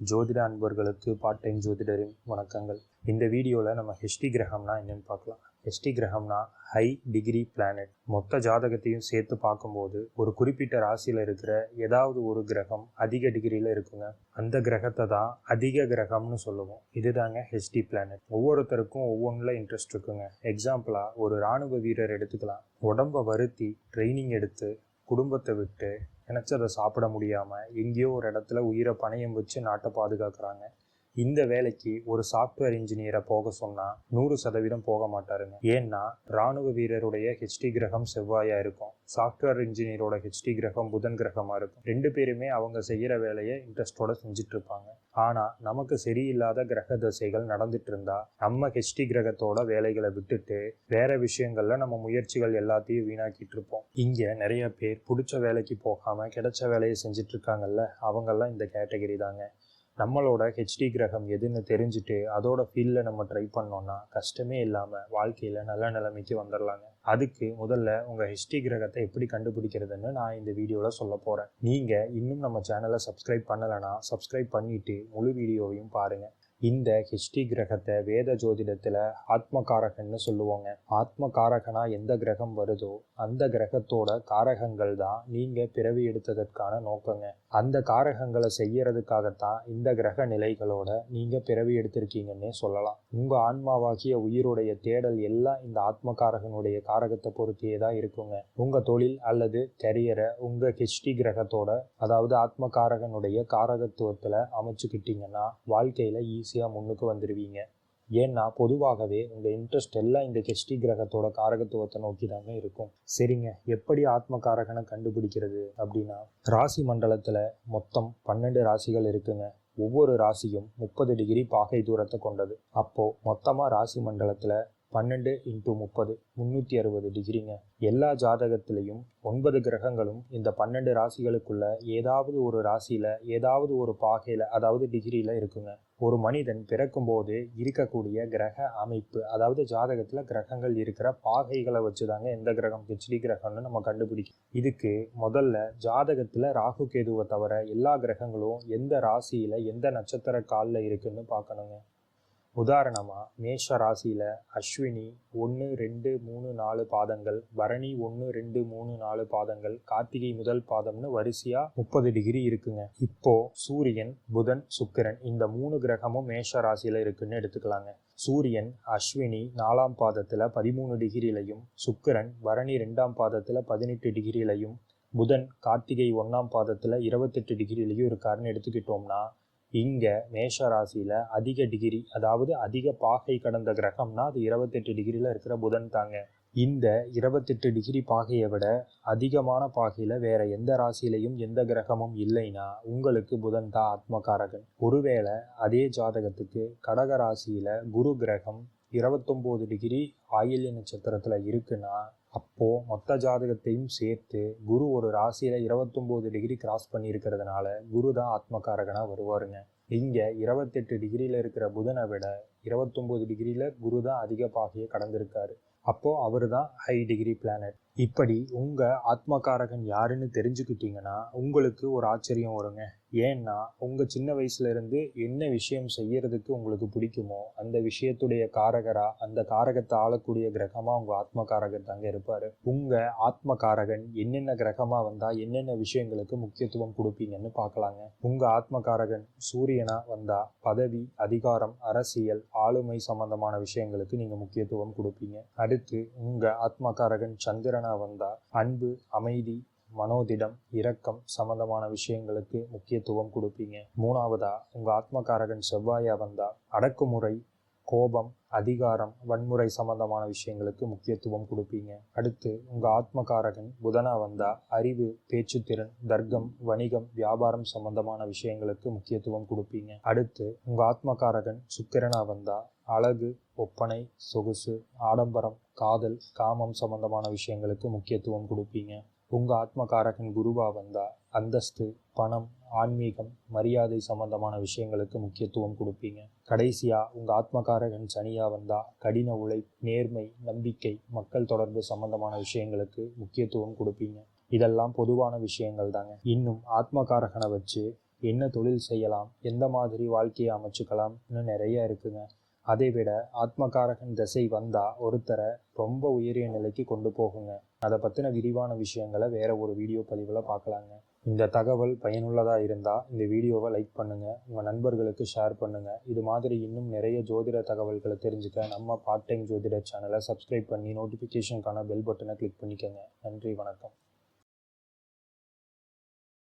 ஜோதிட அன்பர்களுக்கு part time ஜோதிடரின் வணக்கங்கள். இந்த வீடியோவில் நம்ம ஹெச்டி கிரகம்னா என்னென்னு பார்க்கலாம். ஹெச்டி கிரகம்னா ஹை டிகிரி பிளானட் மொத்த ஜாதகத்தையும் சேர்த்து பார்க்கும்போது ஒரு குறிப்பிட்ட ராசியில் இருக்கிற ஏதாவது ஒரு கிரகம் அதிக டிகிரியில் இருக்குங்க. அந்த கிரகத்தை தான் அதிக கிரகம்னு சொல்லுவோம். இதுதாங்க ஹெச்டி பிளானட் ஒவ்வொருத்தருக்கும் ஒவ்வொன்றில் இன்ட்ரெஸ்ட் இருக்குங்க. எக்ஸாம்பிளாக ஒரு இராணுவ வீரர் எடுத்துக்கலாம். உடம்பை வருத்தி ட்ரைனிங் எடுத்து குடும்பத்தை விட்டு நினச்சதை சாப்பிட முடியாமல் எங்கேயோ ஒரு இடத்துல உயிரை பணையம் வச்சு நாட்டை பாதுகாக்கிறாங்க. இந்த வேலைக்கு ஒரு சாஃப்ட்வேர் இன்ஜினியரை போக சொன்னால் நூறு சதவீதம் போக மாட்டாருங்க. ஏன்னா ராணுவ வீரருடைய ஹெச்டி கிரகம் செவ்வாயாக இருக்கும். சாஃப்ட்வேர் இன்ஜினியரோட ஹெச்டி கிரகம் புதன் கிரகமாக இருக்கும். ரெண்டு பேருமே அவங்க செய்கிற வேலையை இன்ட்ரெஸ்டோட செஞ்சுட்டு இருப்பாங்க ஆனால் நமக்கு சரியில்லாத கிரக தசைகள் நடந்துட்டு இருந்தா நம்ம ஹெச்டி கிரகத்தோட வேலைகளை விட்டுட்டு வேற விஷயங்கள்ல நம்ம முயற்சிகள் எல்லாத்தையும் வீணாக்கிட்டு இருப்போம் இங்க நிறைய பேர் பிடிச்ச வேலைக்கு போகாம கிடைச்ச வேலையை செஞ்சுட்டு இருக்காங்கல்ல அவங்கெல்லாம் இந்த கேட்டகரி தாங்க. நம்மளோட ஹெச்டி கிரகம் எதுன்னு தெரிஞ்சுட்டு அதோட ஃபீல்டில் நம்ம ட்ரை பண்ணோம்னா கஷ்டமே இல்லாமல் வாழ்க்கையில் நல்ல நிலைமைக்கு வந்துடலாங்க அதுக்கு முதல்ல உங்கள் ஹெச்டி கிரகத்தை எப்படி கண்டுபிடிக்கிறதுன்னு நான் இந்த வீடியோவில் சொல்ல போகிறேன் நீங்கள் இன்னும் நம்ம சேனலை சப்ஸ்கிரைப் பண்ணலைன்னா சப்ஸ்கிரைப் பண்ணிவிட்டு முழு வீடியோவையும் பாருங்கள் இந்த ஹிஸ்டி கிரகத்தை வேத ஜோதிடத்தில் ஆத்மகாரகன்னு சொல்லுவாங்க. ஆத்மகாரகனா எந்த கிரகம் வருதோ அந்த கிரகத்தோட காரகங்கள் தான் நீங்கள் பிறவி எடுத்ததற்கான நோக்கங்க. அந்த காரகங்களை செய்யறதுக்காகத்தான் இந்த கிரக நிலைகளோட நீங்கள் பிறவி எடுத்திருக்கீங்கன்னே சொல்லலாம். உங்கள் ஆன்மாவாகிய உயிருடைய தேடல் எல்லாம் இந்த ஆத்மகாரகனுடைய காரகத்தை பொறுத்தே தான் இருக்குங்க. உங்கள் தொழில் அல்லது கரியரை உங்கள் ஹிஸ்டி கிரகத்தோட அதாவது ஆத்மகாரகனுடைய காரகத்துவத்தில் அமைச்சுக்கிட்டீங்கன்னா வாழ்க்கையில் ஈஸியாக முன்னுக்கு வந்துடுவீங்க ஏன்னா பொதுவாகவே உங்கள் இன்ட்ரெஸ்ட் எல்லாம் இந்த கெஷ்டி கிரகத்தோட காரகத்துவத்தை நோக்கி தாங்க இருக்கும். சரிங்க எப்படி ஆத்ம காரகனை கண்டுபிடிக்கிறது அப்படின்னா ராசி மண்டலத்தில் மொத்தம் பன்னெண்டு ராசிகள் இருக்குங்க. ஒவ்வொரு ராசியும் முப்பது டிகிரி பாகை தூரத்தை கொண்டது. அப்போது மொத்தமாக ராசி மண்டலத்தில் பன்னெண்டு இன்ட்டு முப்பது முந்நூற்றி அறுபது டிகிரிங்க. எல்லா ஜாதகத்திலையும் ஒன்பது கிரகங்களும் இந்த பன்னெண்டு ராசிகளுக்குள்ள ஏதாவது ஒரு ராசியில் ஏதாவது ஒரு பாகையில் அதாவது டிகிரியில் இருக்குங்க. ஒரு மனிதன் பிறக்கும்போது இருக்கக்கூடிய கிரக அமைப்பு அதாவது ஜாதகத்தில் கிரகங்கள் இருக்கிற பாகைகளை வச்சு தாங்க எந்த கிரகம் ஹெச்டி கிரகம்னு நம்ம கண்டுபிடிக்கும் இதுக்கு முதல்ல ஜாதகத்தில் ராகு கேதுவை தவிர எல்லா கிரகங்களும் எந்த ராசியில் எந்த நட்சத்திர காலில் இருக்குன்னு பார்க்கணுங்க. உதாரணமாக மேஷ ராசியில் அஸ்வினி ஒன்று ரெண்டு மூணு நாலு பாதங்கள் பரணி ஒன்று ரெண்டு மூணு நாலு பாதங்கள் கார்த்திகை முதல் பாதம்னு வரிசையாக முப்பது டிகிரி இருக்குங்க. இப்போ சூரியன் புதன் சுக்கிரன் இந்த மூணு கிரகமும் மேஷ ராசியில் இருக்குன்னு எடுத்துக்கலாங்க. சூரியன் அஸ்வினி நாலாம் பாதத்தில் பதிமூணு டிகிரிலையும் சுக்கிரன் பரணி ரெண்டாம் பாதத்தில் பதினெட்டு டிகிரிலையும் புதன் கார்த்திகை ஒன்றாம் பாதத்தில் இருபத்தெட்டு டிகிரிலையும் இருக்காருன்னு எடுத்துக்கிட்டோம்னா இங்கே மேஷ ராசியில் அதிக டிகிரி அதாவது அதிக பாகை கடந்த கிரகம்னா அது இருபத்தெட்டு டிகிரியில் இருக்கிற புதன் தாங்க. இந்த இருபத்தெட்டு டிகிரி பாகையை விட அதிகமான பாகையில் வேற எந்த ராசியிலையும் எந்த கிரகமும் இல்லைன்னா உங்களுக்கு புதன் தான் ஆத்மகாரகன். ஒருவேளை அதே ஜாதகத்துக்கு கடக ராசியில் குரு கிரகம் இருபத்தொம்போது டிகிரி ஆயில்ய நட்சத்திரத்தில் இருக்குன்னா அப்போது மொத்த ஜாதகத்தையும் சேர்த்து குரு ஒரு ராசியில் இருபத்தொம்போது டிகிரி கிராஸ் பண்ணியிருக்கிறதுனால குரு தான் ஆத்மகாரகனாக வருவாருங்க. இங்கே இருபத்தெட்டு டிகிரியில் இருக்கிற புதனை விட இருபத்தொம்போது டிகிரியில் குரு தான் அதிக பாகையை கடந்திருக்காரு. அப்போது அவர் தான் ஹை டிகிரி பிளானட் இப்படி உங்கள் ஆத்மகாரகன் யாருன்னு தெரிஞ்சுக்கிட்டீங்கன்னா உங்களுக்கு ஒரு ஆச்சரியம் வருங்க. ஏன்னா உங்கள் சின்ன வயசுலேருந்து என்ன விஷயம் செய்யறதுக்கு உங்களுக்கு பிடிக்குமோ அந்த விஷயத்துடைய காரகராக அந்த காரகத்தை ஆளக்கூடிய கிரகமாக உங்கள் ஆத்மகாரகன் தாங்க இருப்பார். உங்கள் ஆத்மகாரகன் என்னென்ன கிரகமாக வந்தால் என்னென்ன விஷயங்களுக்கு முக்கியத்துவம் கொடுப்பீங்கன்னு பார்க்கலாங்க உங்கள் ஆத்மகாரகன் சூரியனாக வந்தால் பதவி அதிகாரம் அரசியல் ஆளுமை சம்பந்தமான விஷயங்களுக்கு நீங்கள் முக்கியத்துவம் கொடுப்பீங்க. அடுத்து உங்கள் ஆத்மகாரகன் சந்திரனாக வந்தால் அன்பு அமைதி மனோதிடம் இரக்கம் சம்பந்தமான விஷயங்களுக்கு முக்கியத்துவம் கொடுப்பீங்க. மூணாவதா உங்க ஆத்மகாரகன் செவ்வாயா வந்தா அடக்குமுறை கோபம் அதிகாரம் வன்முறை சம்பந்தமான விஷயங்களுக்கு முக்கியத்துவம் கொடுப்பீங்க. அடுத்து உங்க ஆத்மகாரகன் புதனா வந்தா அறிவு பேச்சுத்திறன் தர்க்கம் வணிகம் வியாபாரம் சம்பந்தமான விஷயங்களுக்கு முக்கியத்துவம் கொடுப்பீங்க. அடுத்து உங்க ஆத்மகாரகன் சுக்கிரனா வந்தா அழகு ஒப்பனை சொகுசு ஆடம்பரம் காதல் காமம் சம்பந்தமான விஷயங்களுக்கு முக்கியத்துவம் கொடுப்பீங்க. உங்கள் ஆத்மகாரகன் குருவாக வந்தால் அந்தஸ்து பணம் ஆன்மீகம் மரியாதை சம்பந்தமான விஷயங்களுக்கு முக்கியத்துவம் கொடுப்பீங்க. கடைசியாக உங்கள் ஆத்மகாரகன் சனியாக வந்தால் கடின உழை நேர்மை நம்பிக்கை மக்கள் தொடர்பு சம்பந்தமான விஷயங்களுக்கு முக்கியத்துவம் கொடுப்பீங்க. இதெல்லாம் பொதுவான விஷயங்கள் தாங்க. இன்னும் ஆத்மகாரகனை வச்சு என்ன தொழில் செய்யலாம் எந்த மாதிரி வாழ்க்கையை அமைச்சுக்கலாம் இன்னும் நிறைய இருக்குங்க. அதை விட ஆத்மகாரகன் திசை வந்தால் ஒருத்தரை ரொம்ப உயரிய நிலைக்கு கொண்டு போகுங்க. அதை பற்றின விரிவான விஷயங்களை வேற ஒரு வீடியோ பதிவில் பார்க்கலாங்க இந்த தகவல் பயனுள்ளதாக இருந்தால் இந்த வீடியோவை லைக் பண்ணுங்கள் உங்கள் நண்பர்களுக்கு ஷேர் பண்ணுங்கள் இது மாதிரி இன்னும் நிறைய ஜோதிட தகவல்களை தெரிஞ்சுக்க நம்ம பார்ட் டைம் ஜோதிட சேனலை சப்ஸ்கிரைப் பண்ணி நோட்டிஃபிகேஷனுக்கான பெல் பட்டனை கிளிக் பண்ணிக்கோங்க. நன்றி வணக்கம்.